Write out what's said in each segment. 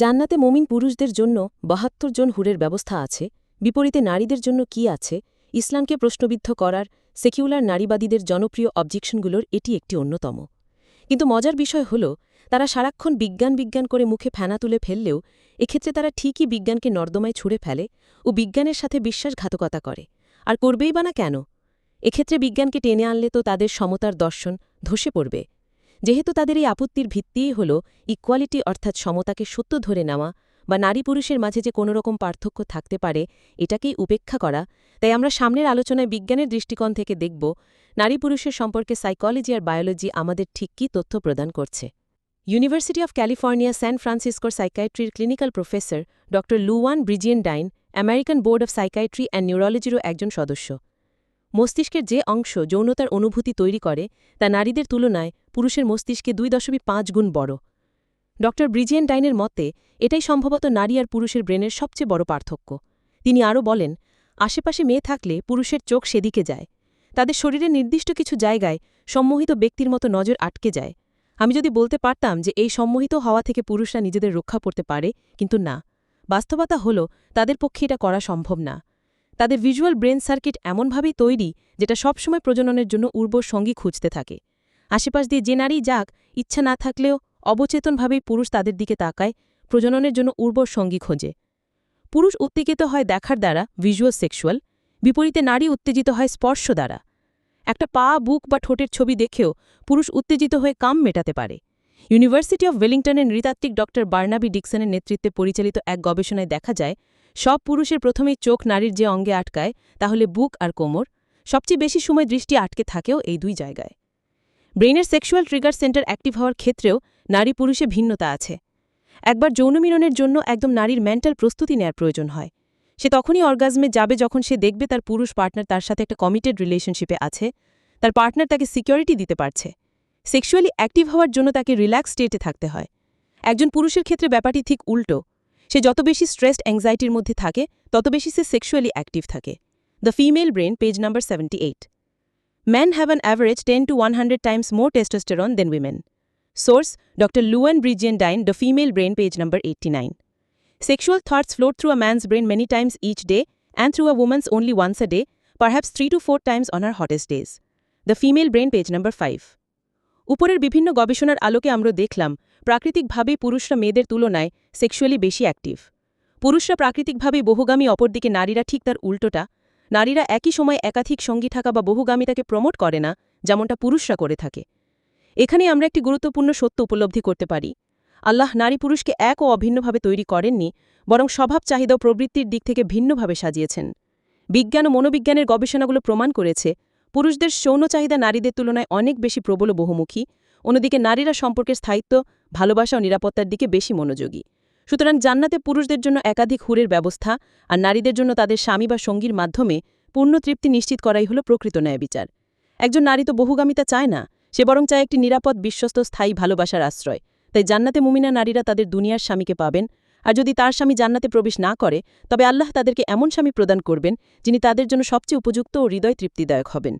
জান্নাতে মমিন পুরুষদের জন্য বাহাত্তর জন হুরের ব্যবস্থা আছে, বিপরীতে নারীদের জন্য কি আছে? ইসলামকে প্রশ্নবিদ্ধ করার সেকিউলার নারীবাদীদের জনপ্রিয় অবজেকশনগুলোর এটি একটি অন্যতম। কিন্তু মজার বিষয় হল, তারা সারাক্ষণ বিজ্ঞান বিজ্ঞান করে মুখে ফেনা তুলে ফেললেও এক্ষেত্রে তারা ঠিকই বিজ্ঞানকে নর্দমায় ছুঁড়ে ফেলে ও বিজ্ঞানের সাথে বিশ্বাসঘাতকতা করে। আর করবেই বা না কেন? এক্ষেত্রে বিজ্ঞানকে টেনে আনলে তো তাদের সমতার দর্শন ধসে পড়বে। যেহেতু তাদের এই আপত্তির ভিত্তিই হল ইকুয়ালিটি অর্থাৎ সমতাকে সত্য ধরে নেওয়া বা নারী পুরুষের মাঝে যে কোনো রকম পার্থক্য থাকতে পারে, এটাকেই উপেক্ষা করা। তাই আমরা সামনের আলোচনায় বিজ্ঞানের দৃষ্টিকোণ থেকে দেখব নারী পুরুষের সম্পর্কে সাইকোলজি আর বায়োলজি আমাদের ঠিক কী তথ্য প্রদান করছে। ইউনিভার্সিটি অফ ক্যালিফোর্নিয়া স্যান ফ্রান্সিসকোর সাইকাইট্রির clinical professor Dr Louann Brizendine American Board of Psychiatry and নিউরোলজিরও একজন সদস্য। মস্তিষ্কের যে অংশ যৌনতার অনুভূতি তৈরি করে, তা নারীদের তুলনায় পুরুষের মস্তিষ্কে দুই দশমিক পাঁচ গুণ বড়। ড. ব্রিজিয়ান ডাইনের মতে, এটাই সম্ভবত নারী আর পুরুষের ব্রেনের সবচেয়ে বড় পার্থক্য। তিনি আরও বলেন, আশেপাশে মেয়ে থাকলে পুরুষের চোখ সেদিকে যায়। তাদের শরীরের নির্দিষ্ট কিছু জায়গায় সম্মোহিত ব্যক্তির মতো নজর আটকে যায়। আমি যদি বলতে পারতাম যে এই সম্মোহিত হওয়া থেকে পুরুষরা নিজেদের রক্ষা করতে পারে, কিন্তু না। বাস্তবতা হল, তাদের পক্ষে এটা করা সম্ভব না। তাদের ভিজুয়াল ব্রেন সার্কিট এমনভাবেই তৈরি যেটা সবসময় প্রজননের জন্য উর্বর সঙ্গী খুঁজতে থাকে। আশেপাশ দিয়ে যে নারী যাক, ইচ্ছা না থাকলেও অবচেতনভাবেই পুরুষ তাদের দিকে তাকায়, প্রজননের জন্য উর্বর সঙ্গী খোঁজে। পুরুষ উত্তেজিত হয় দেখার দ্বারা ভিজুয়াল সেক্সুয়াল বিপরীতে নারী উত্তেজিত হয় স্পর্শ দ্বারা। একটা পা, বুক বা ঠোঁটের ছবি দেখেও পুরুষ উত্তেজিত হয়ে কাম মেটাতে পারে। ইউনিভার্সিটি অব ওয়েলিংটনের নৃতাত্ত্বিক ড বার্নাবি ডিকসনের নেতৃত্বে পরিচালিত এক গবেষণায় দেখা যায়, সব পুরুষের প্রথমেই চোখ নারীর যে অঙ্গে আটকায়, তাহলে বুক আর কোমর, সবচেয়ে বেশি সময় দৃষ্টি আটকে থাকেও এই দুই জায়গায়। ব্রেইনের সেক্সুয়াল ট্রিগার সেন্টার অ্যাক্টিভ হওয়ার ক্ষেত্রেও নারী পুরুষে ভিন্নতা আছে। একবার যৌনমিলনের জন্য একদম নারীর মেন্টাল প্রস্তুতি নেয়ার প্রয়োজন হয়। সে তখনই অর্গাজমে যাবে যখন সে দেখবে তার পুরুষ পার্টনার তার সাথে একটা কমিটেড রিলেশনশিপে আছে, তার পার্টনার তাকে সিকিউরিটি দিতে পারছে। সেক্সুয়ালি অ্যাক্টিভ হওয়ার জন্য তাকে রিল্যাক্স স্টেটে থাকতে হয় একজন পুরুষের ক্ষেত্রে ব্যাপারটি ঠিক উল্টো সে যত বেশি স্ট্রেসড অ্যাংজাইটির মধ্যে থাকে তত বেশি সে সেক্সুয়ালি অ্যাক্টিভ থাকে the female brain page number seventy eight Men have an average 10 to 100 times more testosterone than women. Source Dr. Luan Brigiandine, The Female Brain, page number 89. Sexual thoughts float through a man's brain many times each day and through a woman's only once a day, perhaps 3 to 4 times on her hottest days. The Female Brain, page number 5. উপরের বিভিন্ন গবেষণার আলোকে আমরা দেখলাম, প্রাকৃতিকভাবেই পুরুষরা মেয়েদের তুলনায় সেক্সুয়ালি বেশি অ্যাক্টিভ পুরুষরা প্রাকৃতিকভাবেই বহুগামী, অপরদিকে নারীরা ঠিক তার উল্টোটা। নারীরা একই সময় একাধিক সঙ্গী থাকা বা বহুগামিতাকে প্রমোট করে না, যেমনটা পুরুষরা করে থাকে। এখানে আমরা একটি গুরুত্বপূর্ণ সত্য উপলব্ধি করতে পারি। আল্লাহ নারী পুরুষকে এক ও অভিন্নভাবে তৈরি করেননি, বরং স্বভাব, চাহিদা প্রবৃত্তির দিক থেকে ভিন্নভাবে সাজিয়েছেন। বিজ্ঞান ও মনোবিজ্ঞানের গবেষণাগুলো প্রমাণ করেছে পুরুষদের যৌন চাহিদা নারীদের তুলনায় অনেক বেশি প্রবল বহুমুখী। অন্যদিকে নারীরা সম্পর্কের স্থায়িত্ব, ভালোবাসা ও নিরাপত্তার দিকে বেশি মনোযোগী। সুতরাং জান্নাতে পুরুষদের জন্য একাধিক হুরের ব্যবস্থা আর নারীদের জন্য তাদের স্বামী বা সঙ্গীর মাধ্যমে পূর্ণ তৃপ্তি নিশ্চিত করাই হল প্রকৃত ন্যায় বিচার। একজন নারী তো বহুগামিতা চায় না, সে বরং চায় একটি নিরাপদ, বিশ্বস্ত, স্থায়ী ভালোবাসার আশ্রয়। তাই জান্নাতে মুমিনা নারীরা তাদের দুনিয়ার স্বামীকে পাবেন আর যদি তার স্বামী জান্নাতে প্রবেশ না করে, তবে আল্লাহ তাদেরকে এমন স্বামী প্রদান করবেন, যিনি তাদের জন্য সবচেয়ে উপযুক্ত ও হৃদয় তৃপ্তিদায়ক হবেন।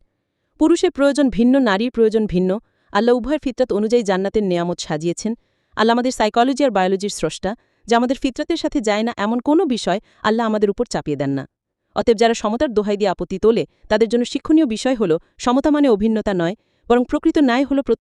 পুরুষের প্রয়োজন ভিন্ন, নারীর প্রয়োজন ভিন্ন। আল্লাহ উভয়ের ফিতরাত অনুযায়ী জান্নাতের নেয়ামত সাজিয়েছেন। আল্লাহ আমাদের সাইকোলজি আর বায়োলজির স্রষ্টা। যা আমাদের ফিতরাতের সাথে যায় না এমন কোনো বিষয় আল্লাহ আমাদের উপর চাপিয়ে দেন না। অতএব যারা সমতার দোহাই দিয়ে আপত্তি তোলে, তাদের জন্য শিক্ষণীয় বিষয় হল সমতা মানে অভিন্নতা নয়, বরং প্রকৃত ন্যায় হল